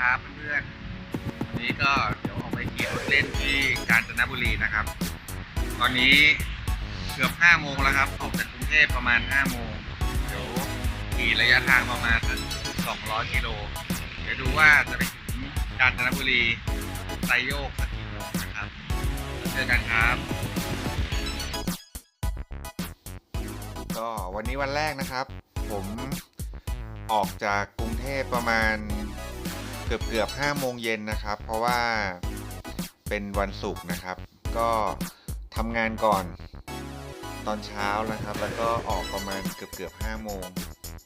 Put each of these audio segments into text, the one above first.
ครับเพื่อนๆวันนี้ก็เดี๋ยวออกไปขี่รถเล่นที่กาญจนบุรีนะครับ ตอนนี้เกือบ5โมงแล้วครับ ออกจากกรุงเทพประมาณ5โมงเดี๋ยวขี่ระยะทางประมาณสัก200กิโลเดี๋ยวดูว่าจะไปถึงกาญจนบุรีไซโยกสักกี่โมงนะครับเจอกันครับ ก็วันนี้วันแรกนะครับ ผมออกจากกรุงเทพประมาณ กือบเกือบห้าโมงเย็นนะครับ เพราะว่าเป็นวันศุกร์นะครับ ก็ทำงานก่อนตอนเช้านะครับ แล้วก็ออกประมาณเกือบเกือบห้าโมง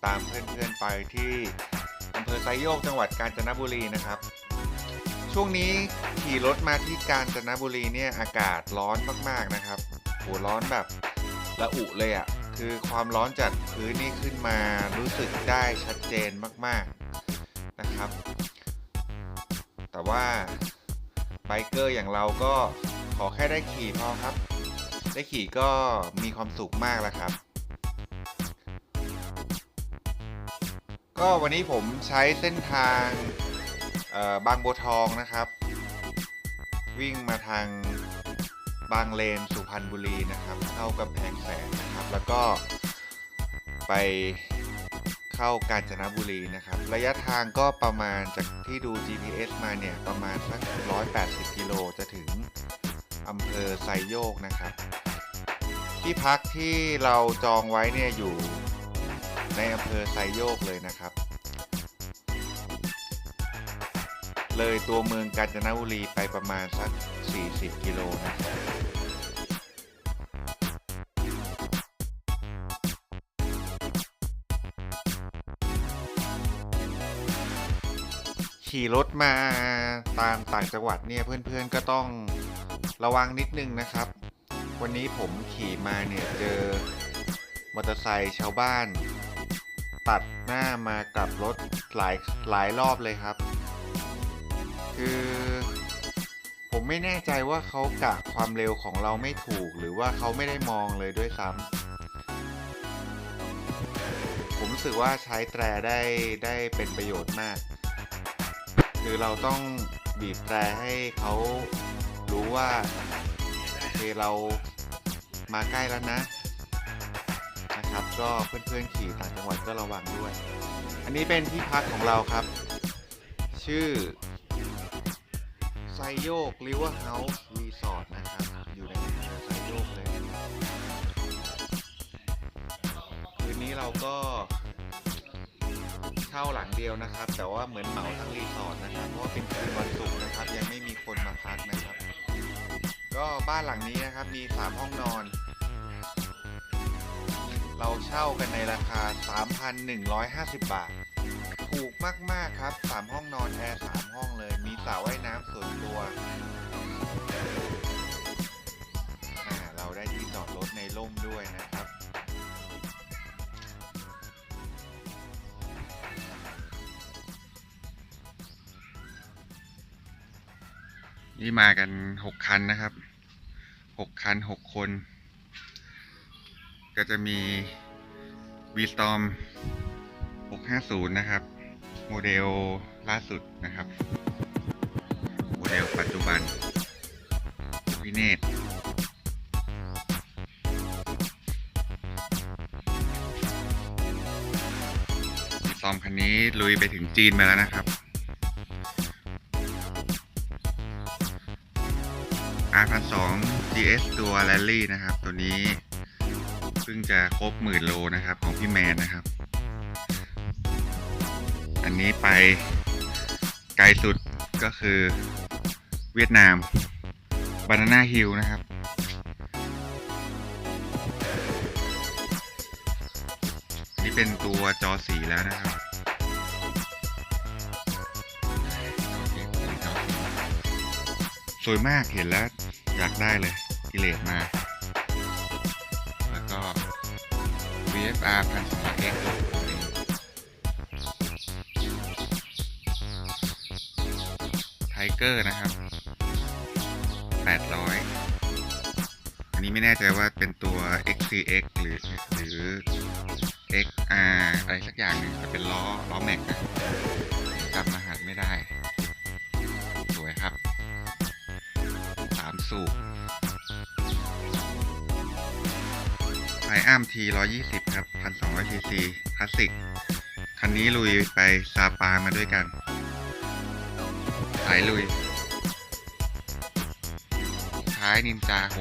ตามเพื่อนๆไปที่อำเภอไซโยกจังหวัดกาญจนบุรีนะครับ ช่วงนี้ขี่รถมาที่กาญจนบุรีเนี่ยอากาศร้อนมากๆนะครับโหร้อนแบบระอุเลยอะ่ะคือความร้อนจากพื้นนี่ขึ้นมารู้สึกได้ชัดเจนมากๆนะครับ ว่าไบเกอร์อย่างเราก็ขอแค่ได้ขี่พอครับ ได้ขี่ก็มีความสุขมากแล้วครับ ก็วันนี้ผมใช้เส้นทางบางบัวทองนะครับ วิ่งมาทางบางเลนสุพรรณบุรีนะครับ เข้ากำแพงแสนนะครับ แล้วก็ไป เข้ากาญจนบุรีนะครับ ระยะทางก็ประมาณจากที่ดู GPS มาเนี่ยประมาณสัก 180 กิโลจะถึงอำเภอไซโยกนะครับ ที่พักที่เราจองไว้เนี่ยอยู่ในอำเภอไซโยกเลยนะครับ เลยตัวเมืองกาญจนบุรีไปประมาณสัก 40 กิโลนะครับ ขี่รถมาตามต่างจังหวัดเนี่ยเพื่อนๆก็ต้องระวังนิดนึงนะครับ วันนี้ผมขี่มาเนี่ยเจอมอเตอร์ไซค์ชาวบ้าน ตัดหน้ามากับรถหลายหลายรอบเลยครับ คือผมไม่แน่ใจว่าเขากะความเร็วของเราไม่ถูก หรือว่าเขาไม่ได้มองเลยด้วยซ้ำผมรู้สึกว่าใช้แตรได้ได้เป็นประโยชน์มาก คือเราต้องบีบแตรให้เขารู้ว่าโอเคเรามาใกล้แล้วนะนะครับ ก็เพื่อนๆขี่ต่างจังหวัดก็ระวังด้วย อันนี้เป็นที่พักของเราครับ ชื่อไซโยกริเวอร์เฮาส์รีสอร์ทนะครับ อยู่ในไซโยกเลย คืนนี้เราก็ ช่าหลังเดียวนะครับ แต่ว่าเหมือนเหมาทั้งรีสอร์ทนะครับ เพราะว่าเป็นคืนวันศุกร์นะครับ ยังไม่มีคนมาพักนะครับ ก็บ้านหลังนี้นะครับมี 3 ห้องนอน เราเช่ากันในราคา 3,150 บาท ถูกมาก ๆ ครับ 3 ห้องนอนแอร์3ห้องเลย มีสระว่ายน้ำส่วนตัวเราได้ที่จอดรถในร่มด้วยนะ นี่มากัน6คันนะครับ6คัน6คน ก็จะมี v s t o r m 650 นะครับ โมเดลล่าสุดนะครับ โมเดลปัจจุบันวิเนตซอมคันนี้ลุยไปถึงจีนมาแล้วนะครับ GS ตัว Rally นะครับ ตัวนี้เพิ่งจะครบหมื่นโลนะครับของพี่แมนนะครับ อันนี้ไปไกลสุดก็คือเวียดนาม Banana Hill นะครับ นี่เป็นตัวจอสีแล้วนะครับ สวยมากเห็นแล้วอยากได้เลย กิเลสมา แล้วก็ VFR 1200X ไทเกอร์นะครับ 800 อันนี้ไม่แน่ใจว่าเป็นตัว XCX หรือหรือ XR อะไรสักอย่างหนึ่งแต่เป็นล้อล้อแม็กนะจำรหัสไม่ได้ สวยครับ สามสูบ ที120 ครับ 1,200ซีซีคลาสสิก คันนี้ลุยไปซาปามาด้วยกัน สายลุย ท้ายนินจา 650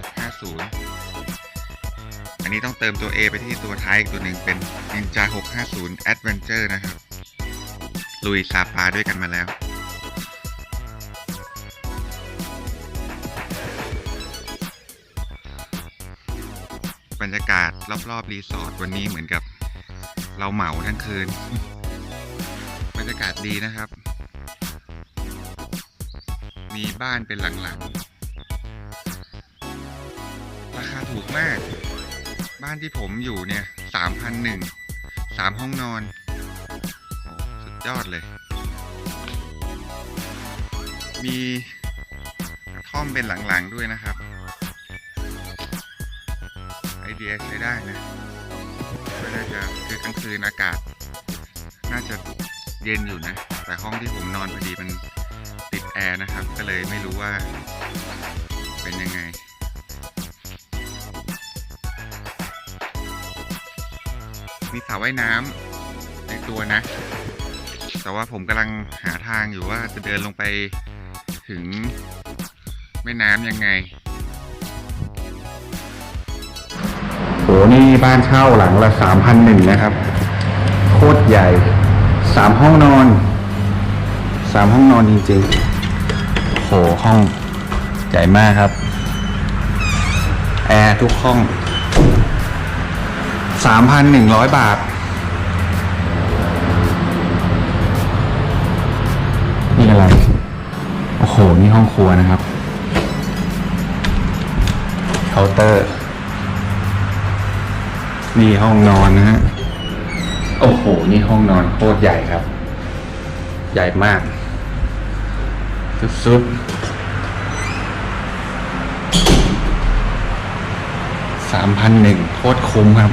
อันนี้ต้องเติมตัว A ไปที่ตัวท้ายอีกตัวหนึ่งเป็นนินจา 650 Adventure นะครับ ลุยซาปาด้วยกันมาแล้ว บรรยากาศรอบๆรีสอร์ทวันนี้เหมือนกับ เราเหมาทั้งคืน บรรยากาศดีนะครับ มีบ้านเป็นหลังๆ ราคาถูกมาก บ้านที่ผมอยู่เนี่ยสามพันหนึ่งสามห้องนอนโอ้สุดยอดเลย มีกระท่อมเป็นหลังๆด้วยนะครับ ไอเดียใช้ได้นะก็น่าจะคือกลางคืนอากาศ น่าจะเย็นอยู่นะ แต่ห้องที่ผมนอนพอดีมันติดแอร์นะครับ ก็เลยไม่รู้ว่าเป็นยังไงมีสระว่ายน้ำในตัวนะ แต่ว่าผมกำลังหาทางอยู่ว่าจะเดินลงไปถึงแม่น้ำยังไง นี่บ้านเช่าหลังละสามพันหนึ่งนะครับ โคตรใหญ่สามห้องนอนสามห้องนอนจริงๆโหห้องใหญ่มากครับ แอร์ทุกห้องสามพันหนึ่งร้อยบาท นี่อะไร โอ้โห นี่ห้องครัวนะครับ เคาน์เตอร์ นี่ห้องนอนนะฮะ โอ้โห นี่ห้องนอนโคตรใหญ่ครับ ใหญ่มาก สุดๆสามพันหนึ่งโคตรคุ้มครับ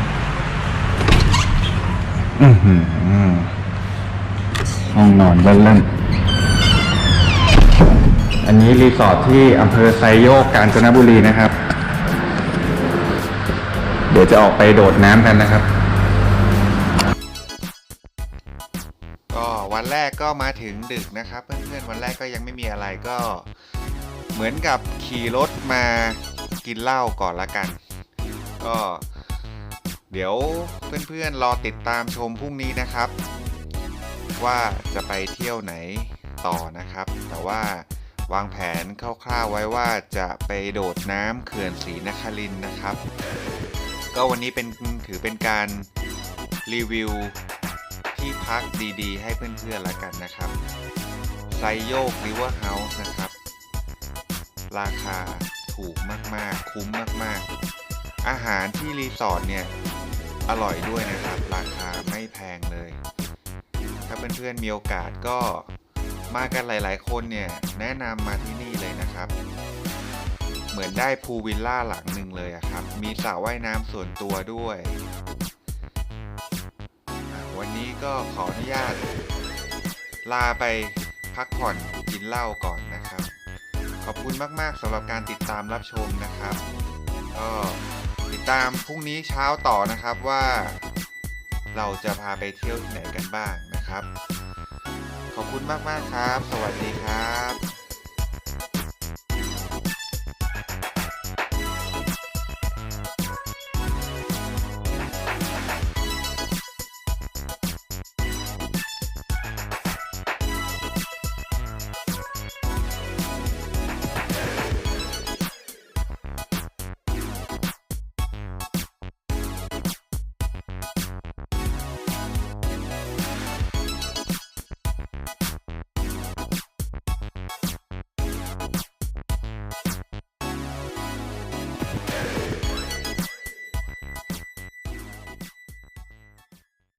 อือหือห้องนอนเล่นเล่นอันนี้รีสอร์ทที่อำเภอไซโยกกาญจนบุรีนะครับ ดี๋ยวจะออกไปโดดน้ำกันนะครับ ก็วันแรกก็มาถึงดึกนะครับเพื่อนๆวันแรกก็ยังไม่มีอะไรก็ เหมือนกับขี่รถมากินเหล้าก่อนละกัน ก็เดี๋ยวเพื่อนๆรอติดตามชมพรุ่งนี้นะครับ ว่าจะไปเที่ยวไหนต่อนะครับ แต่ว่าวางแผนคร่าวๆไว้ว่าจะไปโดดน้ำเขื่อนศรีนครินทร์นะครับ ก็วันนี้เป็นถือเป็นการรีวิวที่พักดีๆ ให้เพื่อนๆละกันนะครับไซโยกริเวอร์เฮาส์นะครับ ราคาถูกมากๆ คุ้มมากๆ อาหารที่รีสอร์ทเนี่ย อร่อยด้วยนะครับ ราคาไม่แพงเลย ถ้าเพื่อนๆมีโอกาสก็มากันหลายๆคนเนี่ย แนะนำมาที่นี่เลยนะครับ เหมือนได้พูลวิลล่าหลังหนึ่งเลยครับ มีสระว่ายน้ำส่วนตัวด้วย วันนี้ก็ขออนุญาต ลาไปพักผ่อนกินเหล้าก่อนนะครับ ขอบคุณมากๆสำหรับการติดตามรับชมนะครับ ก็ติดตามพรุ่งนี้เช้าต่อนะครับว่าเราจะพาไปเที่ยวที่ไหนกันบ้างนะครับ ขอบคุณมาก ๆ ครับ สวัสดีครับ